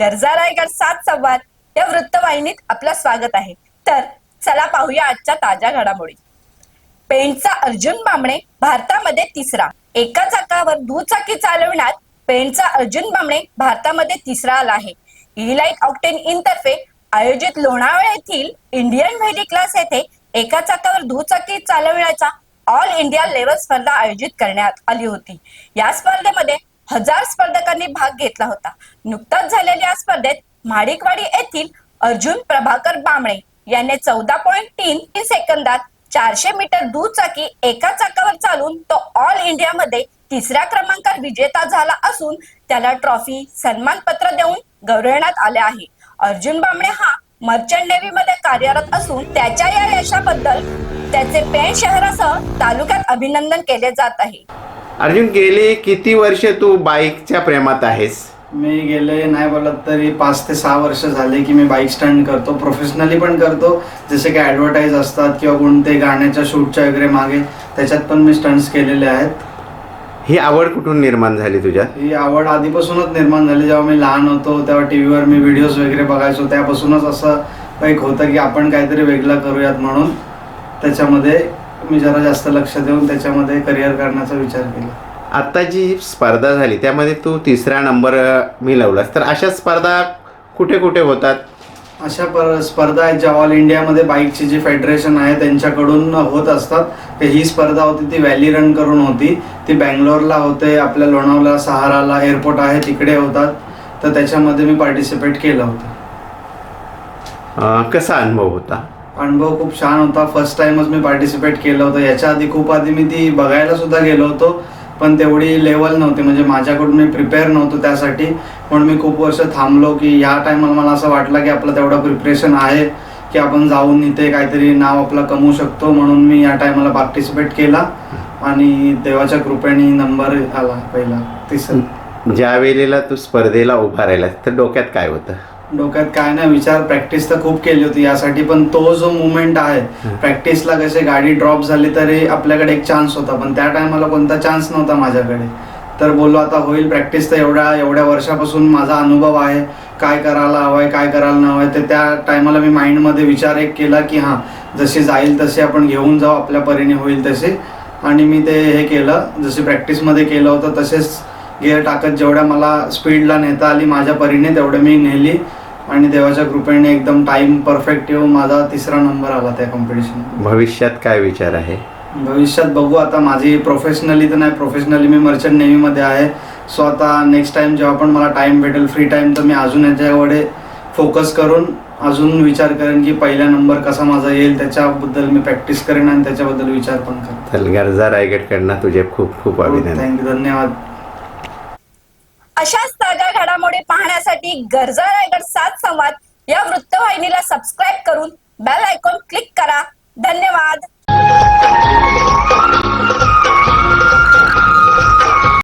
गरजा रायगड सात संवाद या वृत्तवाहिनीत आपलं स्वागत आहे. तर चला पाहूया आजच्या ताज्या घडामोडी. पेंटचा अर्जुन बांबणे भारतामध्ये तिसरा. एका चाकावर दुचाकी चालवण्यात पेंटचा अर्जुन बांबणे भारतामध्ये तिसरा आला आहे. ई लाइट ऑक्टेन इन तर्फे आयोजित लोणावळा येथील इंडियन व्हेडी क्लास येथे एका चाकावर दुचाकी चालवण्याचा ऑल इंडिया लेवल स्पर्धा आयोजित करण्यात आली होती. या स्पर्धेमध्ये हजार स्पर्धकांनी भाग घेतला होता. नुकताच झालेल्या या स्पर्धेत माडिकवाडी येथील अर्जुन प्रभाकर बांबळे याने चौदा पॉईंट तीन तीन सेकंदात चारशे मीटर दुचाकी एका चाकावर चालून तो ऑल इंडियामध्ये तिसऱ्या क्रमांकावर विजेता झाला असून त्याला ट्रॉफी सन्मानपत्र देऊन गौरवण्यात आले आहे. अर्जुन बांबळे हा मर्चंट नेव्ही मध्ये कार्यरत असून त्याच्या या यशाबद्दल त्याचे पेण शहरासह तालुक्यात अभिनंदन केले जात आहे. अर्जुन गेले किती वर्ष तू बाईकच्या प्रेमात आहेस? मी गेले नाही बोलत तरी पाच ते सहा वर्ष झाले की मी बाईक स्टंट करतो. प्रोफेशनली पण करतो. जसे की ॲडव्हर्टाईज असतात किंवा कोणते गाण्याच्या शूटच्या वगैरे मागे त्याच्यात पण मी स्टंट्स केलेले आहेत. ही आवड कुठून निर्माण झाली तुझ्यात? ही आवड आधीपासूनच निर्माण झाली. जेव्हा मी लहान होतो तेव्हा टी व्हीवर मी व्हिडिओज वगैरे बघायचो. त्यापासूनच असं एक होतं की आपण काहीतरी वेगळं करूयात म्हणून. त्याच्यामध्ये मी जरा जास्त लक्ष देऊन त्याच्यामध्ये करिअर करण्याचा विचार केला. आता जी स्पर्धा झाली त्यामध्ये तू तिसरा नंबर मिळवलास. तर अशा स्पर्धा कुठे कुठे होतात? अशा पर स्पर्धा आहेत ज्या ऑल इंडियामध्ये बाईकची जी फेडरेशन आहे त्यांच्याकडून होत असतात. तर ही स्पर्धा होती ती व्हॅली रन करून होती. ती बँगलोरला होते आपल्या लोणावळा सहाराला एअरपोर्ट आहे तिकडे होतात. तर त्याच्यामध्ये मी पार्टिसिपेट केलं होतं. अ, कसा अनुभव होता? अनुभव खूप छान होता. फर्स्ट टाइमच मी पार्टिसिपेट केलं होतं. याच्या आधी खूप आधी मी ती बघायला सुद्धा गेलो होतो पण तेवढी लेवल नव्हती. म्हणजे माझ्याकडून मी प्रिपेअर नव्हतो त्यासाठी. पण मी खूप वर्ष थांबलो की या टायमाला मला असं वाटलं की आपलं तेवढं प्रिपरेशन आहे की आपण जाऊन इथे काहीतरी नाव आपलं कमवू शकतो. म्हणून मी या टायमाला पार्टिसिपेट केला. आणि देवाच्या कृपेने नंबर आला पहिला तिसरा. ज्या वेळेला तू स्पर्धेला उभा राहिलास तर डोक्यात काय होतं? डोक्यात काय नाही विचार प्रॅक्टिस तर खूप केली होती. यासाठी पण तो जो मुवमेंट आहे प्रॅक्टिसला कसे गाडी ड्रॉप झाली तरी आपल्याकडे एक चान्स होता. पण त्या टायमाला कोणता चान्स नव्हता माझ्याकडे. तर बोललो आता होईल प्रॅक्टिस तर एवढ्या एवढ्या वर्षापासून माझा अनुभव आहे. काय करायला हवं आहे काय करायला न तर त्या टायमाला मी माइंडमध्ये विचार एक केला की हां जशी जाईल तसे आपण घेऊन जाऊ आपल्या परीने होईल तसे आणि मी ते हे केलं. जसे प्रॅक्टिसमध्ये केलं होतं तसेच गिअर टाकत जेवढ्या मला स्पीडला नेता आली माझ्या परीने तेवढं मी नेली. आणि देवाच्या कृपेने एकदम टाइम परफेक्ट येऊन माझा तिसरा नंबर आला त्या कॉम्पिटिशन भविष्यात काय विचार आहे? भविष्यात बघू आता. माझी प्रोफेशनली तर नाही प्रोफेशनली मी मर्चंट नेव्हीमध्ये आहे. सो आता नेक्स्ट टाइम जेव्हा पण मला टाइम भेटेल फ्री टाइम तर मी अजून याच्याकडे फोकस करून अजून विचार करेन की पहिला नंबर कसा माझा येईल त्याच्याबद्दल मी प्रॅक्टिस करेन आणि त्याच्याबद्दल विचार पण करेन. गरजा रायगडकडनं तुझे खूप खूप अभिनंदन. थँक्यू धन्यवाद. अशाच ताज्या घडामोडी पाहण्यासाठी गरजा रायगड सात संवाद या वृत्तवाहिनीला सबस्क्राईब करून बेल आयकॉन क्लिक करा.